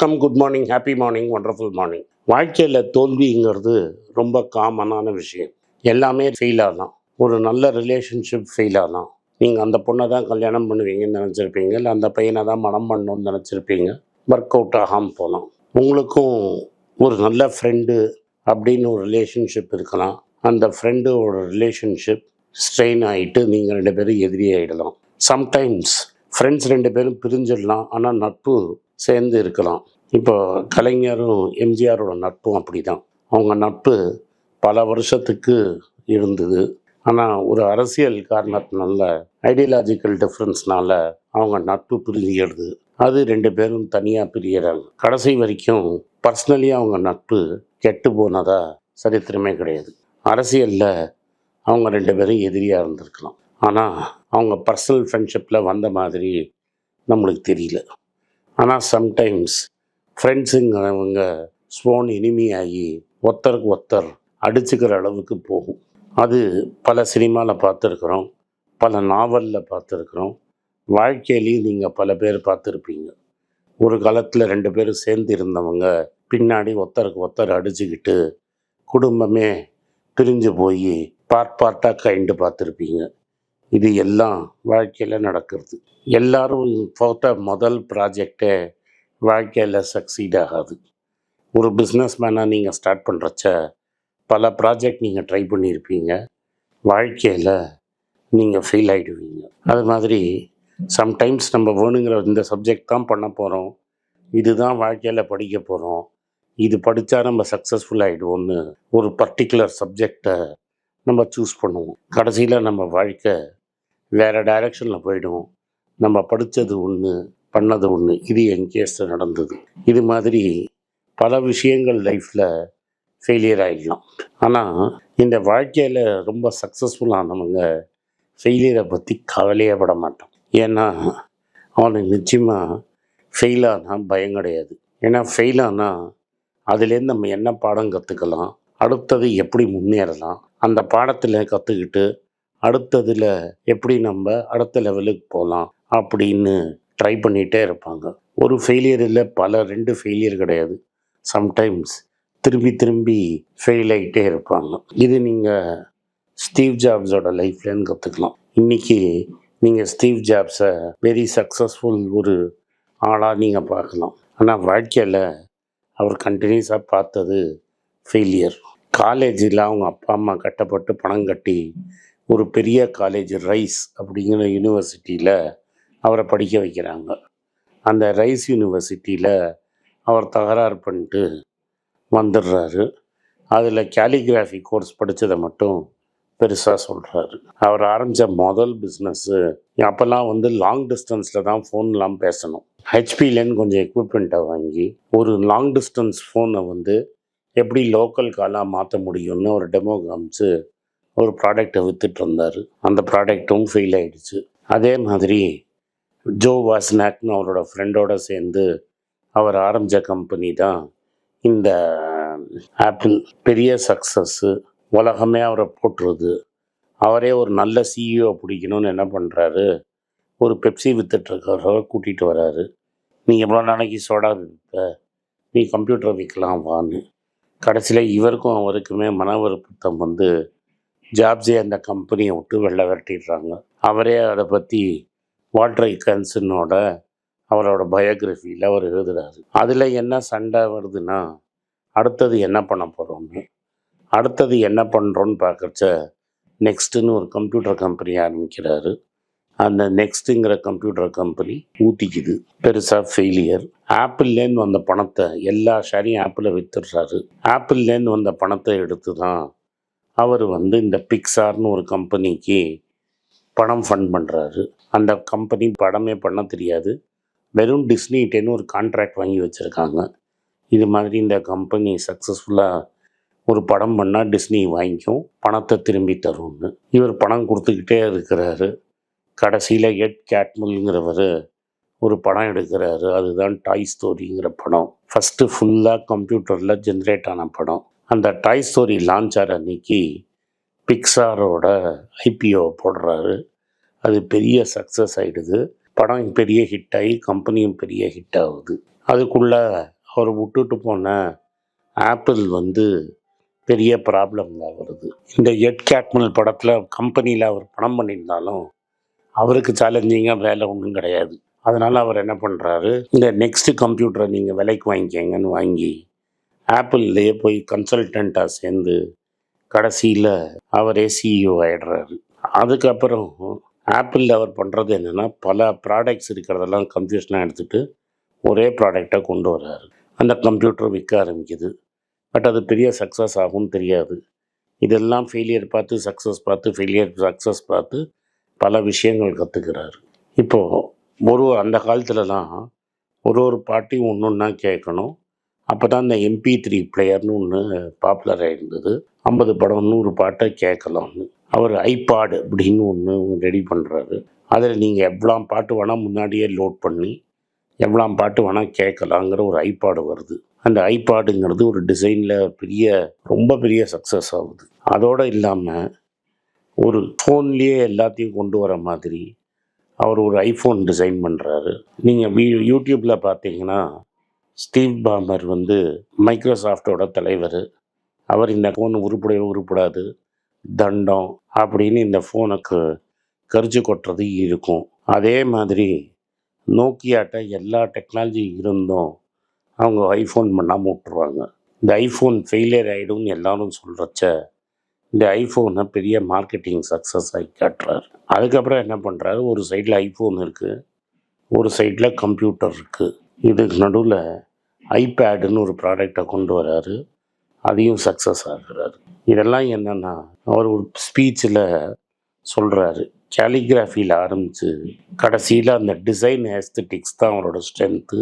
வணக்கம் good morning happy morning wonderful morning வாழ்க்கையில் தோல்விங்கிறது ரொம்ப காமனான விஷயம். எல்லாமே ஃபெயில் ஆகலாம் ஒரு நல்ல ரிலேஷன்ஷிப் ஃபெயில் ஆகலாம் நீங்கள் அந்த பொண்ணை தான் கல்யாணம் பண்ணுவீங்கன்னு நினச்சிருப்பீங்க இல்லை அந்த பையனை தான் மனம் பண்ணணும்னு நினச்சிருப்பீங்க ஒர்க் அவுட் ஆகாமல் போகலாம் உங்களுக்கும் ஒரு நல்ல ஃப்ரெண்டு அப்படின்னு ஒரு ரிலேஷன்ஷிப் இருக்கலாம். அந்த ஃப்ரெண்டோட ரிலேஷன்ஷிப் ஸ்ட்ரெயின் ஆகிட்டு நீங்கள் ரெண்டு பேரும் எதிரி ஆகிடலாம் சம்டைம்ஸ் ஃப்ரெண்ட்ஸ் ரெண்டு பேரும் பிரிஞ்சிடலாம் ஆனால் நட்பு சேர்ந்து இருக்கலாம். இப்போ கலைஞரும் எம்ஜிஆரோட நட்பும் அப்படி தான் அவங்க நட்பு பல வருஷத்துக்கு இருந்தது. ஆனால் ஒரு அரசியல் காரணத்தினால ஐடியாலஜிக்கல் டிஃப்ரென்ஸ்னால அவங்க நட்பு பிரிஞ்சிடுது அது ரெண்டு பேரும் தனியாக பிரியறாங்க. கடைசி வரைக்கும் பர்சனலி அவங்க நட்பு கெட்டு போனதா சரித்திரமே கிடையாது. அரசியலில் அவங்க ரெண்டு பேரும் எதிரியாக இருந்திருக்கலாம். ஆனால் அவங்க பர்சனல் ஃப்ரெண்ட்ஷிப்பில் வந்த மாதிரி நம்மளுக்கு தெரியல. ஆனால் சம்டைம்ஸ் ஃப்ரெண்ட்ஸுங்கிறவங்க ஸ்போன் இனிமையாகி ஒருத்தருக்கு ஒருத்தர் அடிச்சுக்கிற அளவுக்கு போகும். அது பல சினிமாவில் பார்த்துருக்குறோம் பல நாவலில் பார்த்துருக்குறோம். வாழ்க்கையிலையும் நீங்கள் பல பேர் பார்த்துருப்பீங்க. ஒரு காலத்தில் ரெண்டு பேரும் சேர்ந்து இருந்தவங்க பின்னாடி ஒருத்தருக்கு ஒருத்தர் அடிச்சுக்கிட்டு குடும்பமே பிரிஞ்சு போய் பார்ட் பார்ட்டாக கைண்டு பார்த்துருப்பீங்க. இது எல்லாம் வாழ்க்கையில் நடக்கிறது. எல்லாரும் போட்ட முதல் ப்ராஜெக்டே வாழ்க்கையில் சக்சீட் ஆகாது. ஒரு பிஸ்னஸ் மேனாக நீங்கள் ஸ்டார்ட் பண்ணுறச்ச பல ப்ராஜெக்ட் நீங்கள் ட்ரை பண்ணியிருப்பீங்க வாழ்க்கையில் நீங்கள் ஃபெயில் ஆகிடுவீங்க அது மாதிரி சம்டைம்ஸ் நம்ம வேணுங்கிற இந்த சப்ஜெக்ட் தான் பண்ண போகிறோம் இதுதான் வாழ்க்கையில் படிக்க போகிறோம் இது படித்தா நம்ம சக்ஸஸ்ஃபுல் ஆகிடுவோம்னு ஒரு பர்டிகுலர் சப்ஜெக்டை நம்ம சூஸ் பண்ணுவோம். கடைசியில் நம்ம வாழ்க்கை வேறு டைரக்ஷனில் போயிடும். நம்ம படித்தது ஒன்று பண்ணது ஒன்று இது என் கேஸில் நடந்தது. இது மாதிரி பல விஷயங்கள் லைஃப்பில் ஃபெயிலியர் ஆகிடலாம் ஆனால் இந்த வாழ்க்கையில் ரொம்ப சக்ஸஸ்ஃபுல்லானவங்க ஃபெயிலியரை பற்றி கவலையே பட மாட்டோம் ஏன்னா அவனுக்கு நிச்சயமாக ஃபெயில் ஆனால் பயம் கிடையாது. ஏன்னா ஃபெயில் ஆனால் அதுலேருந்து நம்ம என்ன பாடம் கற்றுக்கலாம் அடுத்தது எப்படி முன்னேறலாம் அந்த பாடத்தில் கற்றுக்கிட்டு அடுத்ததில் எப்படி நம்ம அடுத்த லெவலுக்கு போகலாம் அப்படின்னு ட்ரை பண்ணிகிட்டே இருப்பாங்க. ஒரு ஃபெயிலியர் இல்லை பல ரெண்டு ஃபெயிலியர் கிடையாது. சம்டைம்ஸ் திரும்பி திரும்பி ஃபெயில் ஆகிட்டே இருப்பாங்க. இது நீங்கள் ஸ்டீவ் ஜாப்ஸோட லைஃப்லேருந்து கற்றுக்கலாம் இன்றைக்கி நீங்கள் ஸ்டீவ் ஜாப்ஸை வெரி சக்ஸஸ்ஃபுல் ஒரு ஆளாக நீங்கள் பார்க்கலாம். ஆனால் வாழ்க்கையில் அவர் கண்டினியூஸாக பார்த்தது ஃபெயிலியர் காலேஜில் அவங்க அப்பா அம்மா கட்டப்பட்டு பணம் கட்டி ஒரு பெரிய காலேஜ் ரைஸ் அப்படிங்கிற யூனிவர்சிட்டியில் அவரை படிக்க வைக்கிறாங்க. அந்த ரைஸ் யூனிவர்சிட்டியில் அவர் தகராறு பண்ணிட்டு வந்துடுறாரு. அதில் கேலிகிராஃபி கோர்ஸ் படித்ததை மட்டும் பெருசாக சொல்கிறாரு அவர் ஆரம்பித்த முதல் பிஸ்னஸ்ஸு அப்போல்லாம் வந்து லாங் டிஸ்டன்ஸில் தான் ஃபோன்லாம் பேசணும். ஹெச்பிலேருந்து கொஞ்சம் எக்யூப்மெண்ட்டை வாங்கி ஒரு லாங் டிஸ்டன்ஸ் ஃபோனை வந்து எப்படி லோக்கல் காலாக மாற்ற முடியும்னு ஒரு டெமோ காமிச்சு ஒரு ப்ராடக்டை விற்றுட்டு இருந்தார். அந்த ப்ராடக்ட்டும் ஃபெயில் ஆகிடுச்சு அதே மாதிரி ஜோ வாஸ்னாக்னு அவரோட ஃப்ரெண்டோட சேர்ந்து அவர் ஆரம்பித்த கம்பெனி தான் இந்த ஆப்பிள் பெரிய சக்ஸஸ்ஸு உலகமே அவரை போட்டுருது அவரே ஒரு நல்ல சிஇஓ பிடிக்கணும்னு என்ன பண்ணுறாரு ஒரு பெப்சி வித்துட்ருக்கிறவரை கூட்டிகிட்டு வராரு. நீ எவ்வளோ நாளைக்கு சோடா விற்ப நீ கம்ப்யூட்டர் விற்கலாம் வான்னு. கடைசியில் இவருக்கும் அவருக்குமே மன வருத்தம் வந்து ஜாப்ஸே அந்த கம்பெனியை விட்டு வெளில விரட்டிடுறாங்க. அவரே அதை பற்றி வால்ட்ரை கன்சனோட அவரோட பயோகிராஃபியில் அவர் எழுதுறாரு. அதில் என்ன சண்டை வருதுன்னா அடுத்தது என்ன பண்ண போகிறோம்னு அடுத்தது என்ன பண்ணுறோன்னு பார்க்குறச்ச நெக்ஸ்ட்டுன்னு ஒரு கம்ப்யூட்டர் கம்பெனி ஆரம்பிக்கிறாரு. அந்த நெக்ஸ்ட்டுங்கிற கம்ப்யூட்டர் கம்பெனி ஊற்றிக்குது பெருசாக ஃபெயிலியர் ஆப்பிள்லேருந்து வந்த பணத்தை எல்லா ஷேரையும் ஆப்பிளில் விற்றுடுறாரு ஆப்பிள்லேருந்து வந்த பணத்தை எடுத்து தான் அவர் வந்து இந்த பிக்சார்னு ஒரு கம்பெனிக்கு பணம் ஃபண்ட் பண்ணுறாரு அந்த கம்பெனி படமே பண்ண தெரியாது. வெறும் டிஸ்னிகிட்டேன்னு ஒரு கான்ட்ராக்ட் வாங்கி வச்சுருக்காங்க. இது மாதிரி இந்த கம்பெனி சக்ஸஸ்ஃபுல்லாக ஒரு படம் பண்ணால் டிஸ்னி வாங்கிக்கும். பணத்தை திரும்பி தரும்னு. இவர் பணம் கொடுத்துக்கிட்டே இருக்கிறாரு. கடைசியில் எட் கேட்முல்ங்கிறவர் ஒரு படம் எடுக்கிறாரு. அதுதான் டாய் ஸ்டோரிங்கிற படம். ஃபஸ்ட்டு ஃபுல்லாக கம்ப்யூட்டரில் ஜென்ரேட் ஆன படம். அந்த டாய் ஸ்டோரி லான்ச் ஆகிற அன்னைக்கு பிக்சாரோட ஐபிஓ போடுறாரு. அது பெரிய சக்ஸஸ் ஆகிடுது படம் பெரிய ஹிட் ஆகி கம்பெனியும் பெரிய ஹிட் ஆகுது. அதுக்குள்ளே அவர் விட்டுட்டு போன ஆப்பிள் வந்து பெரிய ப்ராப்ளமில் வருது. இந்த எட் கேட்மல் படத்தில் கம்பெனியில் அவர் பணம் பண்ணியிருந்தாலும் அவருக்கு சேலஞ்சிங்காக வேலை ஒன்றும் கிடையாது. அதனால் அவர் என்ன பண்ணுறாரு இந்த நெக்ஸ்ட்டு கம்ப்யூட்டரை நீங்கள் விலைக்கு வாங்கிக்கங்கன்னு வாங்கி ஆப்பிள்லேயே போய் கன்சல்டண்ட்டாக சேர்ந்து கடைசியில் அவரே சிஇஓ ஆயிடுறாரு. அதுக்கப்புறம் ஆப்பிளில் அவர் பண்ணுறது என்னென்னா பல ப்ராடக்ட்ஸ் இருக்கிறதெல்லாம் கன்ஃபியூஷனாக எடுத்துகிட்டு ஒரே ப்ராடக்டாக கொண்டு வர்றாரு. அந்த கம்ப்யூட்டர் விற்க ஆரம்பிக்குது. பட் அது பெரிய சக்ஸஸ் ஆகும் தெரியாது. இதெல்லாம் ஃபெயிலியர் பார்த்து சக்ஸஸ் பார்த்து ஃபெயிலியர் சக்ஸஸ் பார்த்து பல விஷயங்கள் கற்றுக்கிறாரு இப்போது ஒரு அந்த காலத்துலலாம் ஒரு ஒரு பாட்டி ஒன்று ஒன்றா கேட்கணும். அப்போ தான் இந்த எம்பி த்ரீ பிளேயர்னு ஒன்று பாப்புலராக இருந்தது ஐம்பது படம் நூறு பாட்டை கேட்கலாம்னு. அவர் ஐபாடு அப்படின்னு ஒன்று ரெடி பண்ணுறாரு அதில் நீங்கள் எவ்வளோ பாட்டு வேணால் முன்னாடியே லோட் பண்ணி எவ்வளோ பாட்டு வேணால் கேட்கலாங்கிற ஒரு ஐபாடு வருது. அந்த ஐபாடுங்கிறது ஒரு டிசைனில் பெரிய ரொம்ப பெரிய சக்ஸஸ் ஆகுது. அதோடு இல்லாமல் ஒரு ஃபோன்லேயே எல்லாத்தையும் கொண்டு வர மாதிரி அவர் ஒரு ஐஃபோன் டிசைன் பண்ணுறாரு நீங்கள் வீ யூடியூப்பில் பார்த்தீங்கன்னா ஸ்டீவ் பாமர் வந்து மைக்ரோசாஃப்டோட தலைவர். அவர் இந்த ஃபோன் உருப்படையோ உருப்படாது. தண்டம் அப்படின்னு இந்த ஃபோனுக்கு கரிச்சு கொட்டுறது இருக்கும். அதே மாதிரி நோக்கியாட்ட எல்லா டெக்னாலஜி இருந்தும் அவங்க ஐஃபோன் பண்ணாமல் விட்டுருவாங்க. இந்த ஐஃபோன் ஃபெயிலியர் ஆகிடும்னு எல்லாரும் சொல்கிறச்ச இந்த ஐஃபோனை பெரிய மார்க்கெட்டிங் சக்ஸஸ் ஆகி காட்டுறாரு. அதுக்கப்புறம் என்ன பண்ணுறாரு ஒரு சைடில் ஐஃபோன் இருக்குது ஒரு சைடில் கம்ப்யூட்டர் இருக்குது இதுக்கு நடுவில் ஐபேடுன்னு ஒரு ப்ராடக்டை கொண்டு வராரு. அதையும் சக்ஸஸ் ஆகுறாரு இதெல்லாம் என்னென்னா அவர் ஒரு ஸ்பீச்சில் சொல்கிறாரு கேலிகிராஃபியில் ஆரம்பித்து கடைசியில் அந்த டிசைன் ஏஸ்தட்டிக்ஸ் தான் அவரோட ஸ்ட்ரென்த்து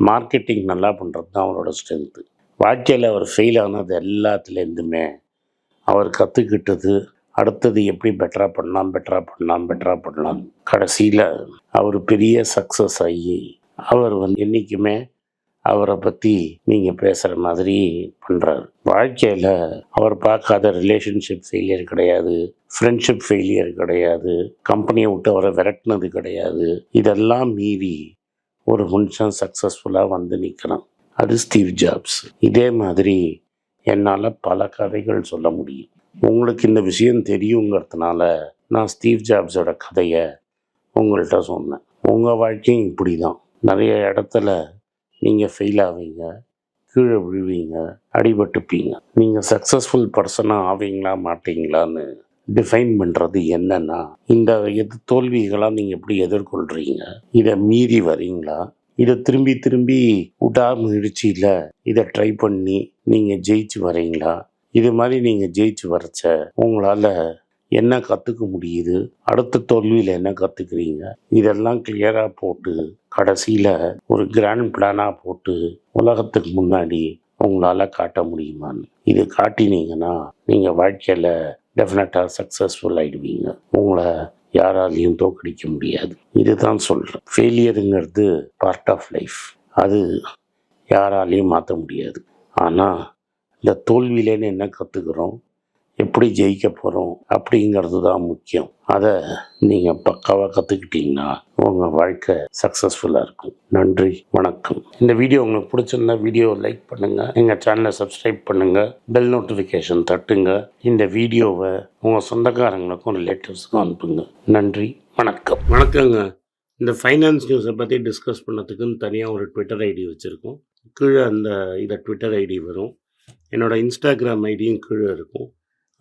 மார்க்கெட்டிங் நல்லா பண்ணுறது தான் அவரோட ஸ்ட்ரென்த்து வாழ்க்கையில் அவர் ஃபெயில் ஆனது எல்லாத்துலேருந்துமே அவர் கற்றுக்கிட்டது அடுத்தது எப்படி பெட்டராக பண்ணலாம் பெட்டராக பண்ணலாம் பெட்டராக பண்ணலாம். கடைசியில் அவர் பெரிய சக்ஸஸ் ஆகி அவர் வந்து என்றைக்குமே அவரை பற்றி நீங்கள் பேசுகிற மாதிரி பண்ணுறாரு வாழ்க்கையில் அவர் பார்க்காத ரிலேஷன்ஷிப் ஃபெயிலியர் கிடையாது ஃப்ரெண்ட்ஷிப் ஃபெயிலியர் கிடையாது கம்பெனியை விட்டு அவரை விரட்டினது கிடையாது. இதெல்லாம் மீறி ஒரு மனுஷன் சக்ஸஸ்ஃபுல்லாக வந்து நிற்கிறான் அது ஸ்டீவ் ஜாப்ஸ். இதே மாதிரி என்னால் பல கதைகள் சொல்ல முடியும். உங்களுக்கு இந்த விஷயம் தெரியுங்கிறதுனால நான் ஸ்டீவ் ஜாப்ஸோட கதையை உங்கள்கிட்ட சொன்னேன். உங்கள் வாழ்க்கையும் இப்படி தான் நிறைய இடத்துல நீங்கள் ஃபெயில் ஆவீங்க கீழே விழுவீங்க அடிபட்டுப்பீங்க. நீங்கள் சக்ஸஸ்ஃபுல் பர்சனாக ஆவீங்களா மாட்டீங்களான்னு டிஃபைன் பண்ணுறது என்னென்னா இந்த எது தோல்விகளாக நீங்கள் எப்படி எதிர்கொள்கிறீங்க இதை மீறி வரீங்களா? இதை திரும்பி திரும்பி விடாமுயற்சியில் இதை ட்ரை பண்ணி நீங்கள் ஜெயிச்சு வரீங்களா? இது மாதிரி நீங்கள் ஜெயிச்சு வரச்ச உங்களால் என்ன கற்றுக்க முடியுது? அடுத்த தோல்வியில் என்ன கற்றுக்குறீங்க இதெல்லாம் கிளியராக போட்டு கடைசியில் ஒரு கிராண்ட் பிளானாக போட்டு உலகத்துக்கு முன்னாடி உங்களால் காட்ட முடியுமான்னு. இது காட்டினீங்கன்னா நீங்கள் வாழ்க்கையில் டெஃபினட்டாக சக்ஸஸ்ஃபுல் ஆகிடுவீங்க உங்களை யாராலையும் தோக்கடிக்க முடியாது. இதுதான் சொல்கிறேன் ஃபெயிலியருங்கிறது பார்ட் ஆஃப் லைஃப் அது யாராலையும் மாற்ற முடியாது. ஆனால் இந்த தோல்வியிலேன்னு என்ன கற்றுக்குறோம் எப்படி ஜெயிக்க போகிறோம் அப்படிங்கிறது தான் முக்கியம். அதை நீங்கள் பக்காவாக கற்றுக்கிட்டீங்கன்னா உங்கள் வாழ்க்கை சக்ஸஸ்ஃபுல்லாக இருக்கும். நன்றி வணக்கம். இந்த வீடியோ உங்களுக்கு பிடிச்சிருந்தா வீடியோ லைக் பண்ணுங்கள் எங்கள் சேனலை சப்ஸ்கிரைப் பண்ணுங்கள் பெல் நோட்டிஃபிகேஷன் தட்டுங்க. இந்த வீடியோவை உங்கள் சொந்தக்காரங்களுக்கும் ரிலேட்டிவ்ஸுக்கும் அனுப்புங்க. நன்றி வணக்கம். வணக்கங்க. இந்த ஃபைனான்ஸ் நியூஸை பற்றி டிஸ்கஸ் பண்ணதுக்குன்னு தனியாக ஒரு ட்விட்டர் ஐடி வச்சுருக்கோம். கீழே அந்த இதை ட்விட்டர் ஐடி வரும். என்னோடய இன்ஸ்டாகிராம் ஐடியும் கீழே இருக்கும்.